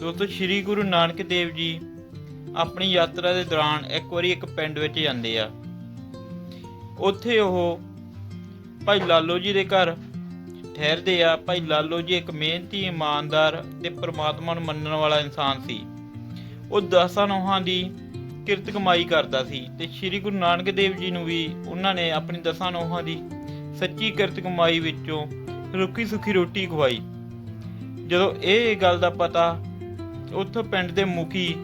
ਦੋਸਤੋ, ਸ੍ਰੀ ਗੁਰੂ ਨਾਨਕ ਦੇਵ ਜੀ ਆਪਣੀ ਯਾਤਰਾ ਦੇ ਦੌਰਾਨ ਇੱਕ ਵਾਰੀ ਇੱਕ ਪਿੰਡ ਵਿੱਚ ਜਾਂਦੇ ਆ। ਉੱਥੇ ਉਹ ਭਾਈ ਲਾਲੋ ਜੀ ਦੇ ਘਰ ਠਹਿਰਦੇ ਆ। ਭਾਈ ਲਾਲੋ ਜੀ ਇੱਕ ਮਿਹਨਤੀ, ਇਮਾਨਦਾਰ ਤੇ ਪ੍ਰਮਾਤਮਾ ਨੂੰ ਮੰਨਣ ਵਾਲਾ ਇਨਸਾਨ ਸੀ। ਉਹ ਦਸਾਂ ਨੋਹਾਂ ਦੀ ਕਿਰਤ ਕਮਾਈ ਕਰਦਾ ਸੀ ਤੇ ਸ੍ਰੀ ਗੁਰੂ ਨਾਨਕ ਦੇਵ ਜੀ ਨੂੰ ਵੀ ਉਹਨਾਂ ਨੇ ਆਪਣੀ ਦਸਾਂ ਨੋਹਾਂ ਦੀ ਸੱਚੀ ਕਿਰਤ ਕਮਾਈ ਵਿੱਚੋਂ ਰੁੱਖੀ ਸੁੱਖੀ ਰੋਟੀ ਖਵਾਈ। ਜਦੋਂ ਇਹ ਗੱਲ ਦਾ ਪਤਾ ਉੱਥੋਂ ਪਿੰਡ ਦੇ ਮੁਖੀ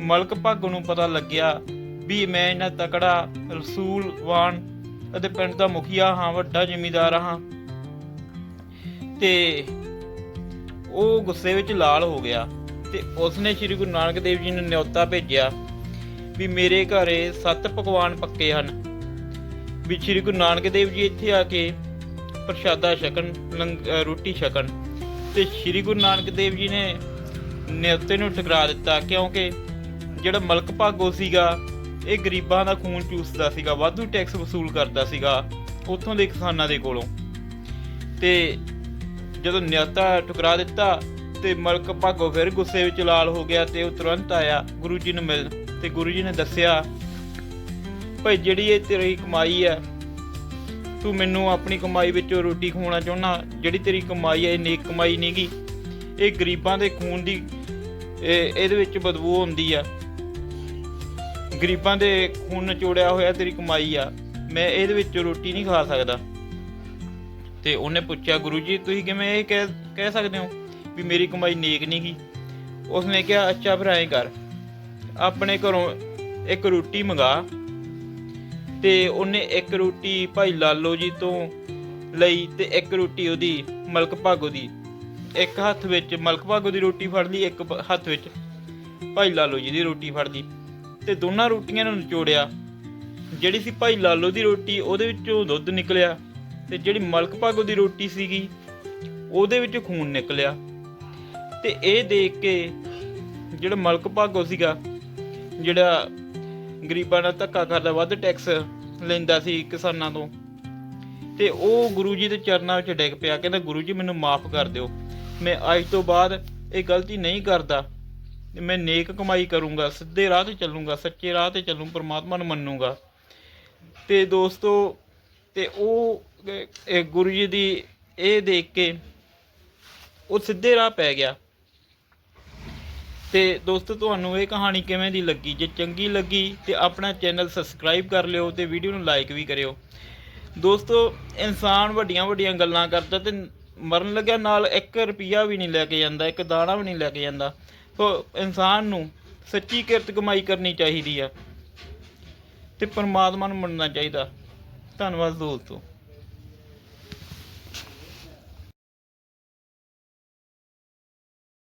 ਮਲਕ ਭੱਗ ਨੂੰ ਪਤਾ ਲੱਗਿਆ ਵੀ ਮੈਂ ਇਹਨਾਂ ਤਕੜਾ ਰਸੂਲਵਾਨ ਅਤੇ ਪਿੰਡ ਦਾ ਮੁਖੀਆ ਹਾਂ, ਵੱਡਾ ਜ਼ਿਮੀਂਦਾਰ ਹਾਂ। ਤੇ ਉਹ ਗੁੱਸੇ ਵਿੱਚ ਲਾਲ ਹੋ ਗਿਆ ਤੇ ਉਸਨੇ ਸ੍ਰੀ ਗੁਰੂ ਨਾਨਕ ਦੇਵ ਜੀ ਨੂੰ ਨਿਯੋਤਾ ਭੇਜਿਆ ਵੀ ਮੇਰੇ ਘਰੇ ਸੱਤ ਪਕਵਾਨ ਪੱਕੇ ਹਨ। ਵੀ ਸ੍ਰੀ ਗੁਰੂ ਨਾਨਕ ਦੇਵ ਜੀ ਇੱਥੇ ਆ ਕੇ ਪ੍ਰਸ਼ਾਦਾ ਛਕਣ, ਲੰਗ- ਰੋਟੀ ਛਕਣ। ਤੇ ਸ੍ਰੀ ਗੁਰੂ ਨਾਨਕ ਦੇਵ ਜੀ ਨੇ ਨਿਯੋਤੇ ਨੂੰ ਠੁਕਰਾ ਦਿੱਤਾ, ਕਿਉਂਕਿ ਜਿਹੜਾ ਮਲਕ ਭਾਗੋ ਸੀਗਾ, ਇਹ ਗਰੀਬਾਂ ਦਾ ਖੂਨ ਚੂਸਦਾ ਸੀਗਾ, ਵਾਧੂ ਟੈਕਸ ਵਸੂਲ ਕਰਦਾ ਸੀਗਾ, ਉੱਥੋਂ ਦੇ ਕਿਸਾਨਾਂ ਦੇ ਕੋਲੋਂ। ਤੇ ਜਦੋਂ ਨਿਯਤਾ ਠੁਕਰਾ ਦਿੱਤਾ ਤੇ ਮਲਕ ਭਾਗੋ ਫਿਰ ਗੁੱਸੇ ਵਿੱਚ ਲਾਲ ਹੋ ਗਿਆ ਤੇ ਉਹ ਤੁਰੰਤ ਆਇਆ ਗੁਰੂ ਜੀ ਨੂੰ ਮਿਲ ਤੇ ਗੁਰੂ ਜੀ ਨੇ ਦੱਸਿਆ, ਭਾਈ ਜਿਹੜੀ ਇਹ ਤੇਰੀ ਕਮਾਈ ਹੈ, ਤੂੰ ਮੈਨੂੰ ਆਪਣੀ ਕਮਾਈ ਵਿੱਚੋਂ ਰੋਟੀ ਖਵਾਉਣਾ ਚਾਹੁੰਦਾ ਜਿਹੜੀ ਤੇਰੀ ਕਮਾਈ ਹੈ, ਇਹ ਨੇਕ ਕਮਾਈ ਨਹੀਂਗੀ ਇਹ ਗਰੀਬਾਂ ਦੇ ਖੂਨ ਦੀ ਇਹਦੇ ਵਿੱਚ ਬਦਬੂ ਹੁੰਦੀ ਆ। ਗਰੀਬਾਂ ਦੇ ਖੂਨ ਨਿਚੋੜਿਆ ਹੋਇਆ ਤੇਰੀ ਕਮਾਈ ਆ। ਮੈਂ ਇਹਦੇ ਵਿੱਚ ਰੋਟੀ ਨਹੀਂ ਖਾ ਸਕਦਾ। ਤੇ ਉਹਨੇ ਪੁੱਛਿਆ, ਗੁਰੂ ਜੀ, ਤੁਸੀਂ ਕਿਵੇਂ ਇਹ ਕਹਿ ਕਹਿ ਸਕਦੇ ਹੋ ਵੀ ਮੇਰੀ ਕਮਾਈ ਨੇਕ ਨਹੀਂ ਗੀ ਉਸਨੇ ਕਿਹਾ, ਅੱਛਾ ਫਿਰ ਐਂ ਕਰ। ਆਪਣੇ ਘਰੋਂ ਇੱਕ ਰੋਟੀ ਮੰਗਾ ਤੇ ਉਹਨੇ ਇੱਕ ਰੋਟੀ ਭਾਈ ਲਾਲੋ ਜੀ ਤੋਂ ਲਈ ਤੇ ਇੱਕ ਰੋਟੀ ਉਹਦੀ ਮਲਕ ਭਾਗੋ ਦੀ। ਇੱਕ ਹੱਥ ਵਿੱਚ ਮਲਕ ਭਾਗੋ ਦੀ ਰੋਟੀ ਫੜ ਲਈ ਇੱਕ ਹੱਥ ਵਿੱਚ ਭਾਈ ਲਾਲੋ ਜੀ ਦੀ ਰੋਟੀ ਫੜ ਲਈ ਤੇ ਦੋਨਾਂ ਰੋਟੀਆਂ ਨੂੰ ਨਿਚੋੜਿਆ। ਜਿਹੜੀ ਸੀ ਭਾਈ ਲਾਲੋ ਦੀ ਰੋਟੀ, ਉਹਦੇ ਵਿੱਚੋਂ ਦੁੱਧ ਨਿਕਲਿਆ। ਤੇ ਜਿਹੜੀ ਮਲਕ ਭਾਗੋ ਦੀ ਰੋਟੀ ਸੀਗੀ, ਉਹਦੇ ਵਿੱਚ ਖੂਨ ਨਿਕਲਿਆ। ਤੇ ਇਹ ਦੇਖ ਕੇ ਜਿਹੜਾ ਮਲਕ ਭਾਗੋ ਸੀਗਾ, ਜਿਹੜਾ ਗਰੀਬਾਂ ਨਾਲ ਧੱਕਾ ਕਰਦਾ, ਵੱਧ ਟੈਕਸ ਲੈਂਦਾ ਸੀ ਕਿਸਾਨਾਂ ਤੋਂ, ਤੇ ਉਹ ਗੁਰੂ ਜੀ ਦੇ ਚਰਨਾਂ ਵਿੱਚ ਡਿੱਗ ਪਿਆ। ਕਹਿੰਦਾ, ਗੁਰੂ ਜੀ, ਮੈਨੂੰ ਮਾਫ ਕਰ ਦਿਓ। ਮੈਂ ਅੱਜ ਤੋਂ ਬਾਅਦ ਇਹ ਗਲਤੀ ਨਹੀਂ ਕਰਦਾ। ਮੈਂ ਨੇਕ ਕਮਾਈ ਕਰੂੰਗਾ, ਸਿੱਧੇ ਰਾਹ ਤੇ ਚੱਲੂੰਗਾ, ਸੱਚੇ ਰਾਹ ਤੇ ਚੱਲੂ, ਪਰਮਾਤਮਾ ਨੂੰ ਮੰਨੂੰਗਾ। ਤੇ ਦੋਸਤੋ, ਤੇ ਉਹ ਗੁਰੂ ਜੀ ਦੀ ਇਹ ਦੇਖ ਕੇ ਉਹ ਸਿੱਧੇ ਰਾਹ ਪੈ ਗਿਆ। ਤੇ ਦੋਸਤੋ, ਤੁਹਾਨੂੰ ਇਹ ਕਹਾਣੀ ਕਿਵੇਂ ਦੀ ਲੱਗੀ? ਜੇ ਚੰਗੀ ਲੱਗੀ, ਤੇ ਆਪਣਾ ਚੈਨਲ ਸਬਸਕ੍ਰਾਈਬ ਕਰ ਲਿਓ ਤੇ ਵੀਡੀਓ ਨੂੰ ਲਾਈਕ ਵੀ ਕਰਿਓ। ਦੋਸਤੋ, ਇਨਸਾਨ ਵੱਡੀਆਂ ਵੱਡੀਆਂ ਗੱਲਾਂ ਕਰਦਾ ਤੇ ਮਰਨ ਲੱਗਿਆ, ਨਾਲ 1 ਰੁਪਿਆ ਵੀ ਨਹੀਂ ਲੈ ਕੇ ਜਾਂਦਾ, ਇੱਕ ਦਾਣਾ ਵੀ ਨਹੀਂ ਲੈ ਕੇ ਜਾਂਦਾ। ਸੋ ਇਨਸਾਨ ਨੂੰ ਸੱਚੀ ਕਿਰਤ ਕਮਾਈ ਕਰਨੀ ਚਾਹੀਦੀ ਆ ਤੇ ਪਰਮਾਤਮਾ ਨੂੰ ਮੰਨਣਾ ਚਾਹੀਦਾ। ਧੰਨਵਾਦ ਦੋਸਤੋ।